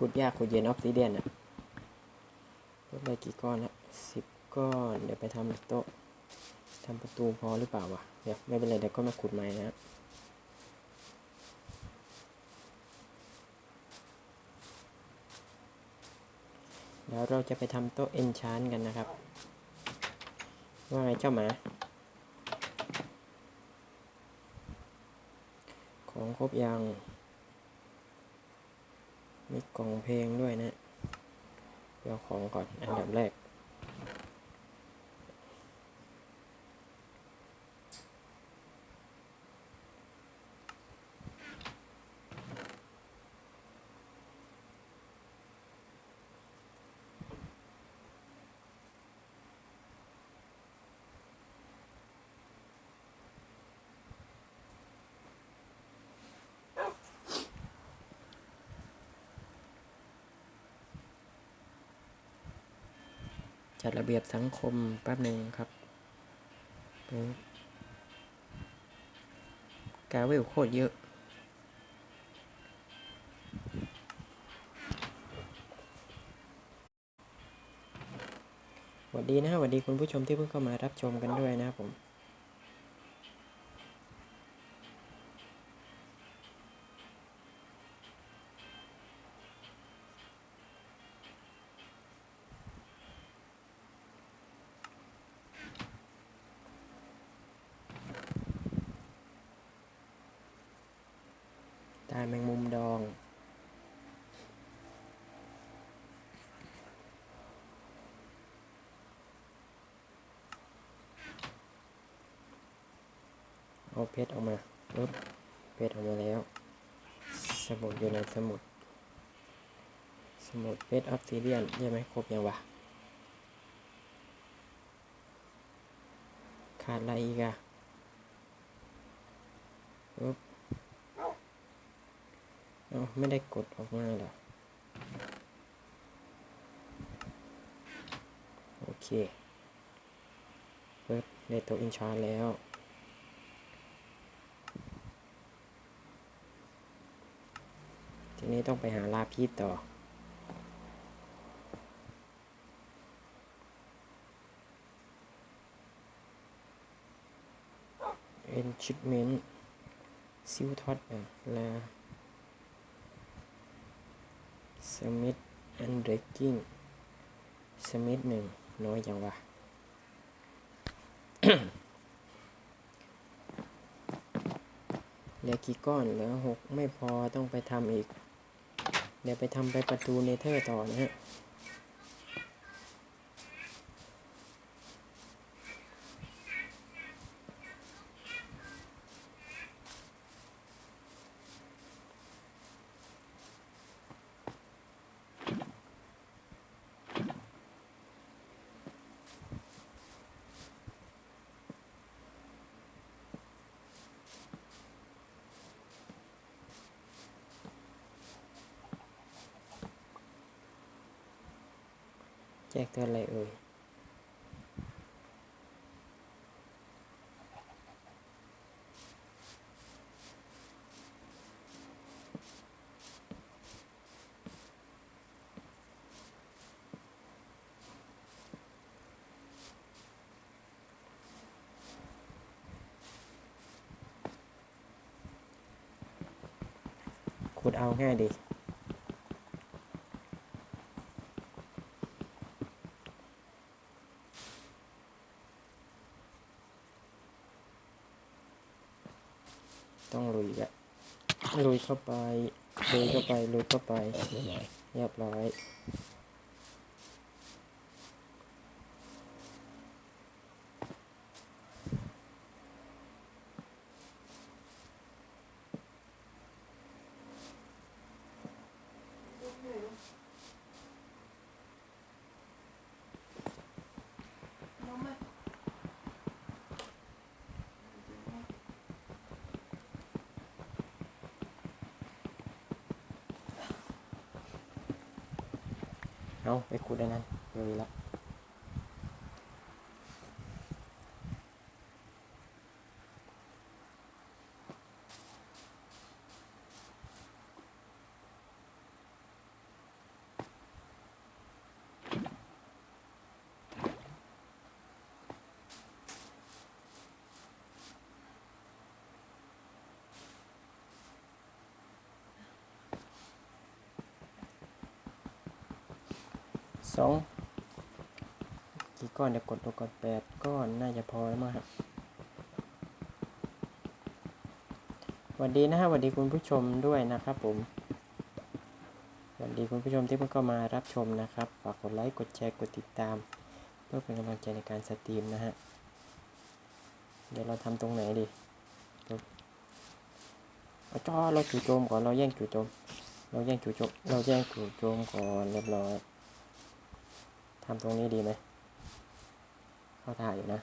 ขุดยากขุดเย็นออฟซิเดียนอะลดไปกี่ก้อนละสิบก้อน เดี๋ยวไปทำโต๊ะทำประตูพอหรือเปล่าวะเดี๋ยวไม่เป็นไรเดี๋ยวก็มาขุดใหม่นะเดี๋ยวเราจะไปทำโต๊ะเอนชานกันนะครับ ว่าไงเจ้าหมา ของครบยัง มีกล่องเพลงด้วยนะ เดี๋ยวของก่อนอันดับแรก จัดระเบียบสังคมแป๊บหนึ่งครับกาเวลโคตรเยอะ สวัสดีนะฮะสวัสดีคุณผู้ชมที่เพิ่งเข้ามารับชมกันด้วยนะครับผม แมงมุมดอง เอาเพชรออกมาปึ๊บเพชรออกมาแล้ว สมุดอยู่ในสมุด สมุดเพชรออฟซิเดียนใช่ไหมครบยังวะขาดอะไรอีกอะปึ๊บ ไม่ได้กดออกมาเหรอโอเคปึ๊บได้ตัวอินชาร์แล้ว ทีนี้ต้องไปหาลาพีต่อ enchantment ซิลท็อตอะลา สมิธแอนเดรกกิ้งสมิธหนึ่งน้อยจังวะเหลือกี่ก้อนเหลือหกไม่พอต้องไปทำอีก เดี๋ยวไปทำไปประตูเนเธอร์ต่อนะฮะ จกตือนอะไรเอ่ยขุดเอาง่ายดี ต้องลุยละลุยเข้าไปลุยเข้าไปลุยเข้าไปเรียบร้อย เอาไปขุดอันนั้นเลยละ สองกี่ก้อนเดี๋ยวกดดูก่อนแปดก้อนน่าจะพอแล้วมั้งครับสวัสดีนะฮะสวัสดีคุณผู้ชมด้วยนะครับผมสวัสดีคุณผู้ชมที่เพิ่งเข้ามารับชมนะครับ ฝากกดไลค์ กดแชร์ กดติดตาม เพื่อเป็นกำลังใจในการสตรีมนะฮะ เดี๋ยวเราทำตรงไหนดีเอาจ้อเราจู่โจมก่อน เราแย่งจู่โจม เราแย่งจู่โจม เราแย่งจู่โจมก่อนเรียบร้อย ทำตรงนี้ดีไหมเข้าท่าอยู่นะ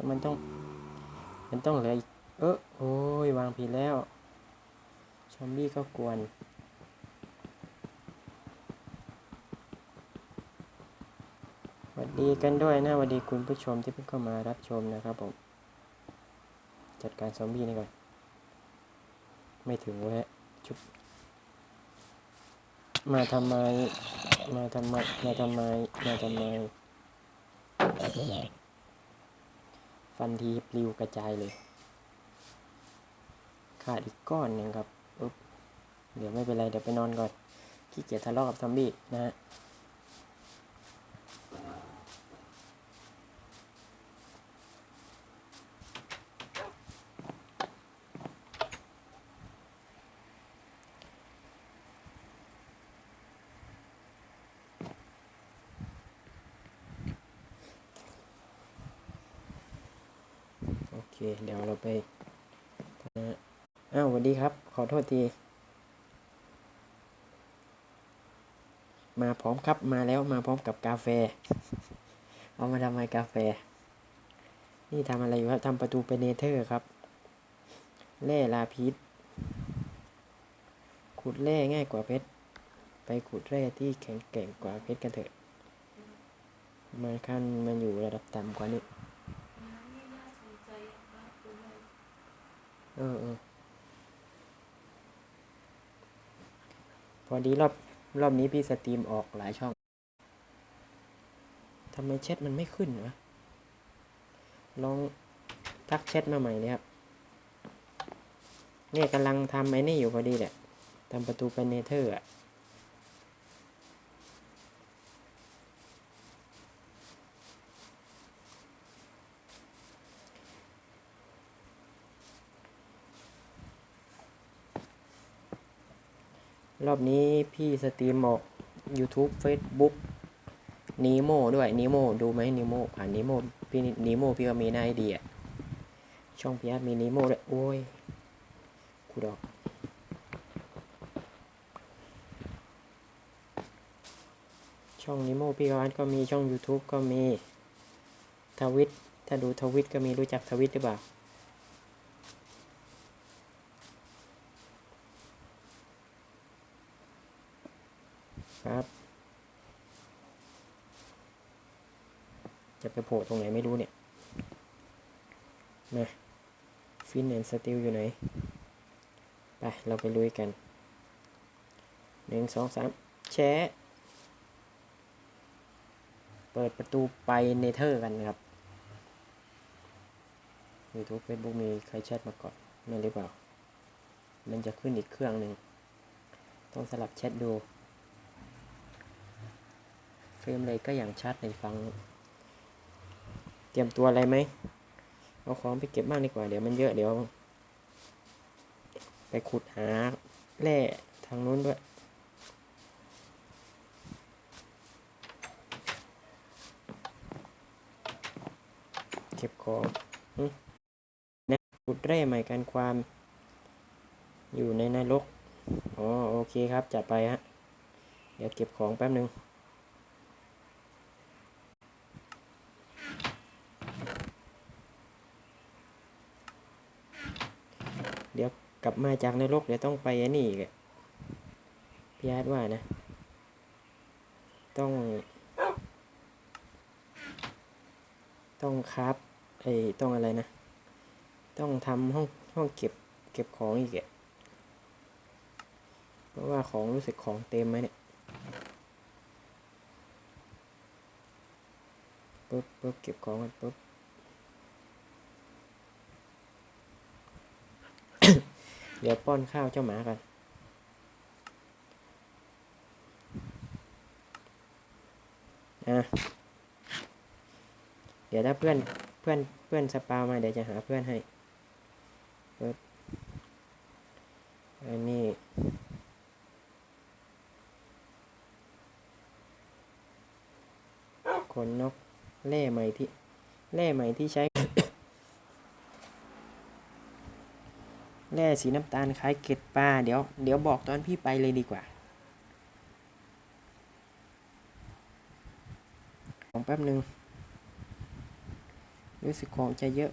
แต่มันต้อง มันต้องเหลืออีกเออโอ้ยวางผิดแล้วชอมบี้ก็กวนสวัสดีกันด้วยนะสวัสดีคุณผู้ชมที่เพิ่งเข้ามารับชมนะครับผม จัดการซอมบี้นี่ก่อน ไม่ถึงเว้ยชุบมาทำไม มาทำไม มาทำไม มาทำไม ฟันทีปลิวกระจายเลย ขาดอีกก้อนหนึ่งครับอุ๊บเดี๋ยวไม่เป็นไร เดี๋ยวไปนอนก่อนขี้เกียจทะเลาะกับซอมบี้นะฮะ โอเค เดี๋ยวเราไปนะฮะ อ้าวสวัสดีครับ ขอโทษที มาพร้อมครับมาแล้วมาพร้อมกับกาแฟ เอามาทำไมกาแฟ นี่ทำอะไรอยู่ครับทำประตูไปเนเธอร์ครับแร่ลาพิษขุดแร่ง่ายกว่าเพชรไปขุดแร่ที่แข็งแกร่งกว่าเพชรกันเถอะมันขั้นมันอยู่ระดับต่ำกว่านี้ เออเออพอดีรอบรอบนี้พี่สตรีมออกหลายช่องทำไมแชทมันไม่ขึ้นวะลองทักแชทมาใหม่เลยครับเนี่ยกำลังทำไอ้นี่อยู่พอดีแหละทำประตูไปเนเธอร์อะ รอบนี้พี่สตรีมออก YouTube Facebook นีโมด้วยนีโมดูไหมนีโมผ่านนีโมพี่นีโมพี่ก็มีหน้าไอเดียช่องพี่อาร์ตมีนีโมด้วยโอ้ยกูดอกช่องนิโมพี่อาร์ตก็มีช่อง YouTube ก็มีทวิตถ้าดูทวิตก็มีรู้จักทวิตหรือเปล่า ครับ จะไปโผล่ตรงไหนไม่รู้เนี่ยมาฟินแอนสติลอยู่ไหน ไป เราไปลุยกันหนึ่งสองสามแชะเปิดประตูไปเนเธอร์กันนะครับ YouTube Facebook มีใครแชทมาก่อนไม่หรือเปล่า มันจะขึ้นอีกเครื่องหนึ่ง ต้องสลับแชทดู เฟรมเลยก็อย่างชัดในฟัง เตรียมตัวอะไรไหมเอาของไปเก็บบ้างดีกว่า เดี๋ยวมันเยอะเดี๋ยว ไปขุดหาแร่ทางนู้นด้วย เก็บของนะขุดแร่ใหม่กันความอยู่ในนรก อ๋อ โอเคครับ จัดไปฮะ เดี๋ยวเก็บของแป๊บนึง กลับมาจากนรกเดี๋ยวต้องไปอนี่อีกพี่อาร์ตว่านะ ต้อง ต้องครับไอ้ต้องอะไรนะ ต้องทำห้องห้องเก็บเก็บของอีกอะเพราะว่าของรู้สึกของเต็มไหมเนี่ยปุ๊บปุ๊บเก็บของกันปุ๊บ เดี๋ยวป้อนข้าวเจ้าหมากันอะเดี๋ยวถ้าเพื่อนเพื่อนเพื่อนสปามาเดี๋ยวจะหาเพื่อนให้อันนี้ขนนกแร่ใหม่ที่แร่ใหม่ที่ใช้ แร่สีน้ำตาลคล้ายเกล็ดปลาเดี๋ยวเดี๋ยวบอกตอนพี่ไปเลยดีกว่าของแป๊บหนึ่งรู้สึกของจะเยอะ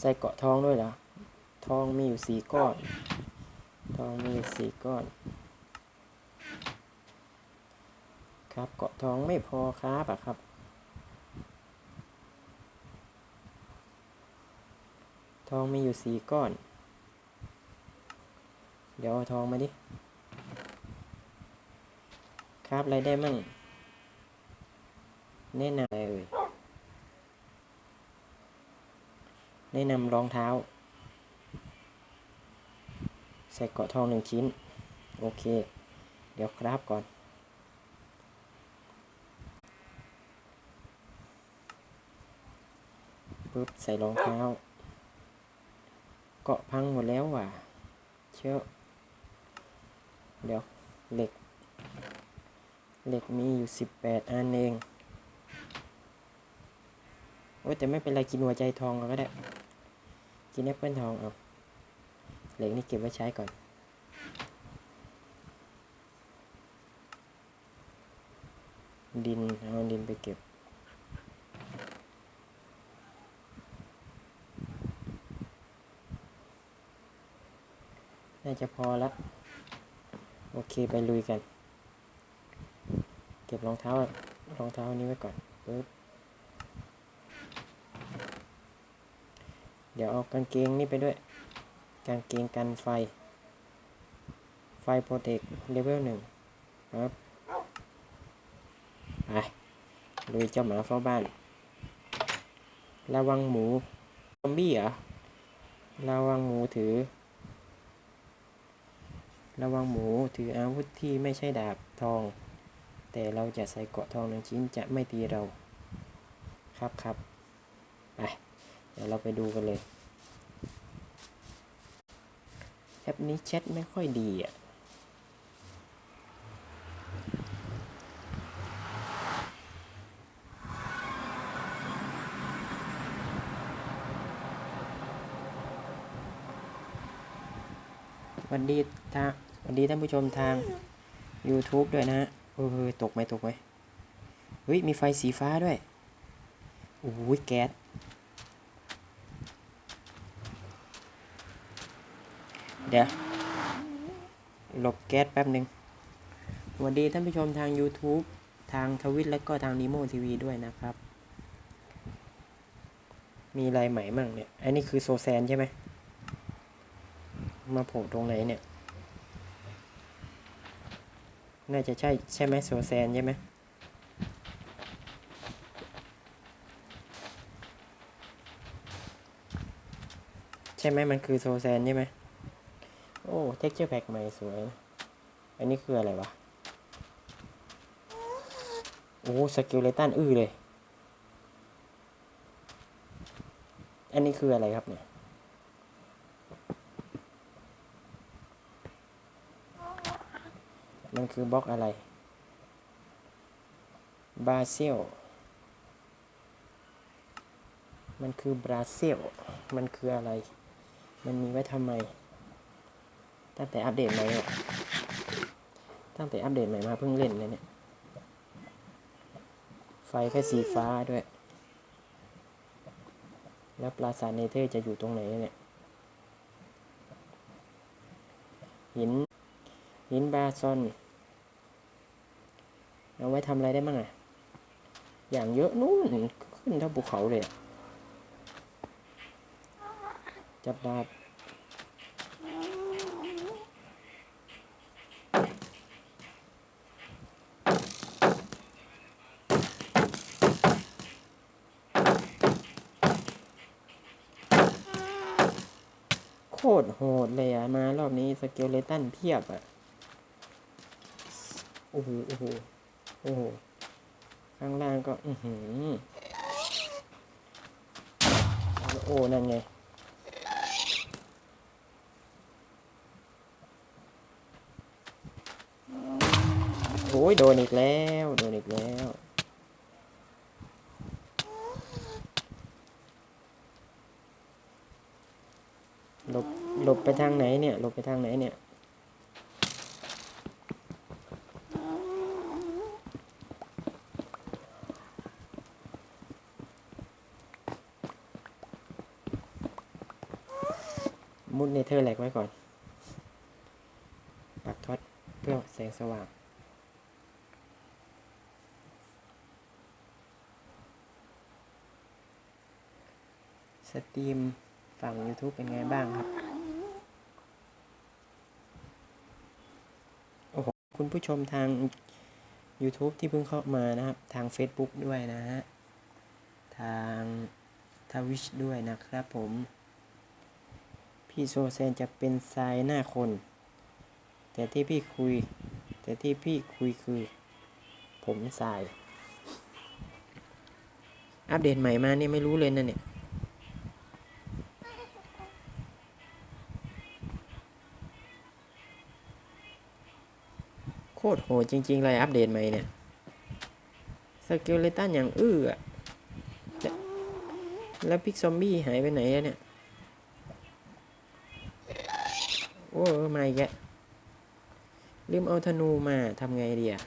ใส่เกาะทองด้วยเหรอ ทองมีอยู่สี่ก้อน ทองมีอยู่สี่ก้อน ครับเกาะทองไม่พอครับอะครับ ทองมีอยู่สี่ก้อน เดี๋ยวเอาทองมาดิ ครับอะไรได้มั่งแนะนำอะไรเอ่ยแนะนำรองเท้า ใส่เกาะทองหนึ่งชิ้น โอเค เดี๋ยวครับก่อน ปุ๊บใส่รองเท้า เกาะพังหมดแล้วว่ะ เชื่อเดี๋ยวเหล็ก เหล็กมีอยู่สิบแปดอันเอง โอ้แต่ไม่เป็นไรกินหัวใจทองเอาก็ได้ กินแอปเปิลทองเอาเหล็กนี่เก็บไว้ใช้ก่อนดินเอาดินไปเก็บ จะพอละโอเคไปลุยกัน เก็บรองเท้ารองเท้านนี้ไว้ก่อนปึ๊บเดี๋ยวเอากางเกงนี่ไปด้วย กางเกงกันไฟ ไฟโปรเทคเลเวลหนึ่งครับไปลุยเจ้าหมาเฝ้าบ้าน ระวังหมู ซอมบี้เหรอ ระวังหมูถือ ระวังหมูถืออาวุธที่ไม่ใช่ดาบทอง แต่เราจะใส่เกาะทองหนึ่งชิ้นจะไม่ตีเรา ครับครับไปเดี๋ยวเราไปดูกันเลย แอปนี้แชทไม่ค่อยดีอะสวัสดีทา วัสดีท่านผู้ชมทาง YouTube ด้วยนะฮะเออตกไหมตกไหมเฮ้ย มีไฟสีฟ้าด้วย โอ้ยแก๊ส เดี๋ยว หลบแก๊สแป๊บหนึ่งสวัสดีท่านผู้ชมทาง YouTube ทางทวิตและก็ทางนิโมทีวีด้วยนะครับ มีอะไหมมั่งเนี่ย อันนี้คือโซแซนใช่ไหม มาโผล่ตรงไหนเนี่ย น่าจะใช่ใช่ไหมโซแซนใช่ไหมใช่ไหมมันคือโซแซนใช่ไหมโอ้เท็กเจอร์แพ็กใหม่สวยนะอันนี้คืออะไรวะ โอ้สกิลเลตันอื้อเลย อันนี้คืออะไรครับเนี่ย มันคือบล็อกอะไรบราซิลมันคือบราซิลมันคืออะไร มันมีไว้ทำไม ตั้งแต่อัปเดตใหม่ตั้งแต่อัปเดตใหม่มาเพิ่งเล่นเลยเนี่ย ไฟแค่สีฟ้าด้วย แล้วปราสาทเนเธอร์จะอยู่ตรงไหนเนี่ย หิน หินบาซอน เอาไว้ทำอะไรได้บ้างอะอย่างเยอะนู่นขึ้นเท่าภูเขาเลยอะจับดาบโคตรโหดเลยอะมารอบนี้สเกลเลตันเพียบอะโอ้โหโอ้โห อ้โหข้างล่างก็ อือหือโอ้นั่นไงโอ้ยโดนอีกแล้ว โดนอีกแล้วหลบหลบไปทางไหนเนี่ยหลบไปทางไหนเนี่ย มุดเนเธอร์แลกไว้ก่อน ปักท็อตเพื่อแสงสว่างสตรีมฝั่ง YouTube เป็นไงบ้างครับ โอ้โห คุณผู้ชมทาง YouTube ที่เพิ่งเข้ามานะครับ ทาง Facebook ด้วยนะฮะ ทางทวิชด้วยนะครับผม พี่โซเซนจะเป็นทรายหน้าคน แต่ที่พี่คุย แต่ที่พี่คุยคือ ผมทราย อัปเดตใหม่มาเนี่ยไม่รู้เลยนะเนี่ยโคตรโหดจริง ๆ เลยอัปเดตใหม่เนี่ยสเกลเลตันอย่างอื้ออะแล้วพิกซอมบี้หายไปไหนอะเนี่ย โาอีกแล้วลืมเอาธนูมาทำไงดีอะ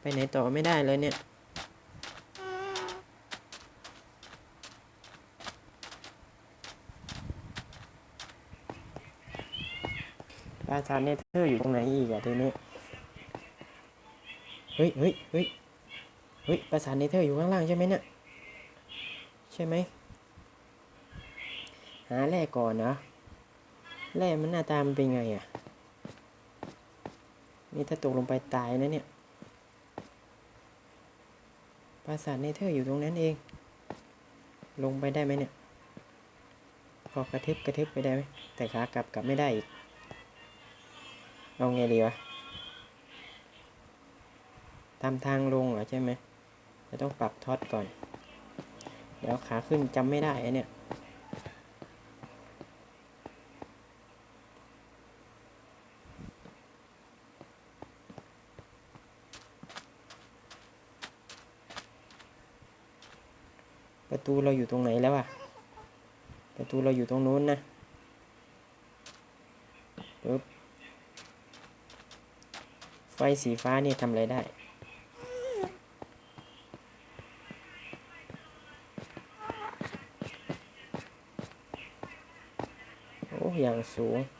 ไปไหนต่อไม่ได้เลยเนี่ย ปราสาทเนเธอร์อยู่ตรงไหนอีกอะทีนี้ เฮ้ยเฮ้ยเฮ้ยเฮ้ยปราสาทเนเธอร์อยู่ข้างล่างใช่ไหมเนี่ย ใช่ไหม หาแร่ก่อนนะ แร่มันหน้าตามันเป็นไงอะนี่ถ้าตกลงไปตายนะเนี่ย ปราสาทเนเธอร์อยู่ตรงนั้นเอง ลงไปได้ไหมเนี่ย พอกระทึบกระทึบไปได้ไหม แต่ขากลับกลับไม่ได้อีก เอาไงดีวะ ตามทางลงเหรอใช่ไหมจะต้องปรับท็อตก่อน เดี๋ยวขาขึ้นจำไม่ได้เนี่ย ตูเราอยู่ตรงไหนแล้วอะประตูเราอยู่ตรงนู้นนะปึ๊บไฟสีฟ้านี่ทำอะไรได้โอ้อย่างสูงโอ้ย